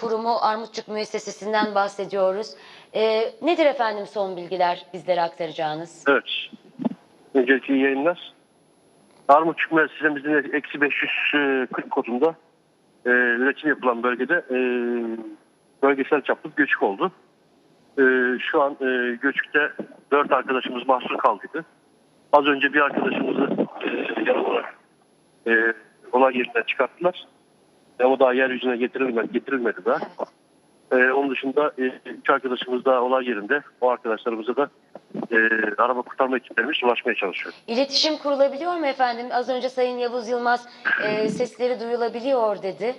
Kurumu Armutçuk Müessesesi'nden bahsediyoruz. Ee, nedir efendim son bilgiler bizlere aktaracağınız? Evet. Öncelikle iyi yayınlar. Armutçuk Müessesemizin eksi 540 kodunda e, üretim yapılan bölgede e, bölgesel çaplı göçük oldu. E, şu an e, göçükte 4 arkadaşımız mahsur kaldıydı. Az önce bir arkadaşımızı e, yaralı olarak e, olay yerinden çıkarttılar. Ama daha yeryüzüne getirilmedi, getirilmedi daha. Ee, onun dışında e, üç arkadaşımız da olay yerinde. O arkadaşlarımıza da e, araba kurtarma ekiplerimiz ulaşmaya çalışıyor. İletişim kurulabiliyor mu efendim? Az önce Sayın Yavuz Yılmaz e, sesleri duyulabiliyor dedi.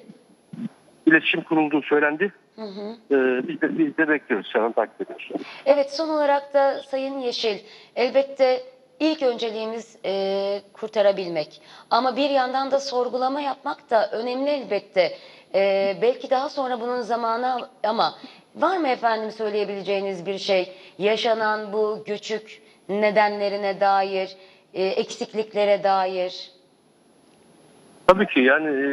İletişim kurulduğu söylendi. Hı hı. Ee, biz, de, biz de bekliyoruz. Şu an takip ediyoruz. Evet son olarak da Sayın Yeşil elbette ilk önceliğimiz e, kurtarabilmek. Ama bir yandan da sorgulama yapmak da önemli elbette. E, belki daha sonra bunun zamanı ama var mı efendim söyleyebileceğiniz bir şey? Yaşanan bu göçük nedenlerine dair, e, eksikliklere dair. Tabii ki yani e,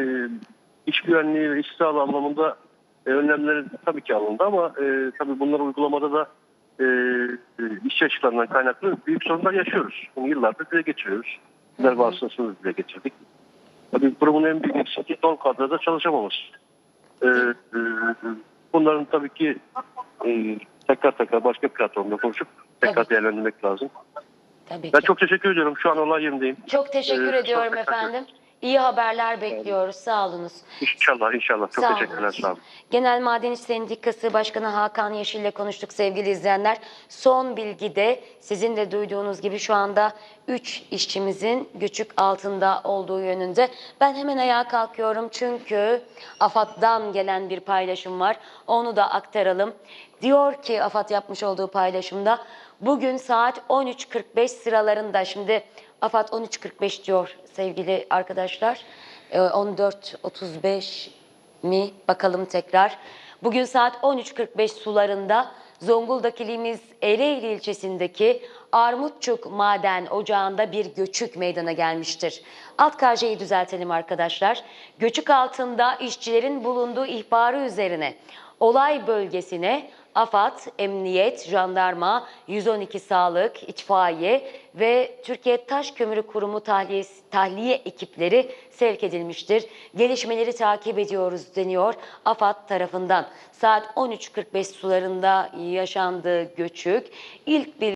iş güvenliği ve iş sağlığı anlamında e, önlemleri tabii ki alındı ama e, tabii bunları uygulamada da e, e, işçi açıklarından kaynaklı büyük sorunlar yaşıyoruz. Bunu yıllardır dile getiriyoruz. Bizler vasıtasını dile getirdik. Tabii kurumun en büyük eksikliği son kadroda çalışamaması. E, e, bunların tabii ki e, tekrar tekrar başka platformda konuşup tekrar Tabii. değerlendirmek lazım. Tabii Ben ki. çok teşekkür ediyorum. Şu an olay yerindeyim. Çok teşekkür Ee, ediyorum efendim. İyi haberler bekliyoruz. Sağ olunuz. İnşallah inşallah. Çok Sağ teşekkürler. olun. Sağ olun. Genel Maden İş Sendikası Başkanı Hakan Yeşil ile konuştuk sevgili izleyenler. Son bilgi de sizin de duyduğunuz gibi şu anda 3 işçimizin göçük altında olduğu yönünde. Ben hemen ayağa kalkıyorum çünkü AFAD'dan gelen bir paylaşım var. Onu da aktaralım. Diyor ki AFAD yapmış olduğu paylaşımda bugün saat 13.45 sıralarında şimdi AFAD 13.45 diyor sevgili arkadaşlar. Ee, 14.35 mi? Bakalım tekrar. Bugün saat 13.45 sularında Zonguldak ilimiz Ereğli ilçesindeki Armutçuk Maden Ocağı'nda bir göçük meydana gelmiştir. Alt KJ'yi düzeltelim arkadaşlar. Göçük altında işçilerin bulunduğu ihbarı üzerine olay bölgesine AFAD, Emniyet, Jandarma, 112 Sağlık, İtfaiye ve Türkiye Taş Kömürü Kurumu tahliye, tahliye ekipleri sevk edilmiştir. Gelişmeleri takip ediyoruz deniyor AFAD tarafından. Saat 13.45 sularında yaşandığı göçük ilk bir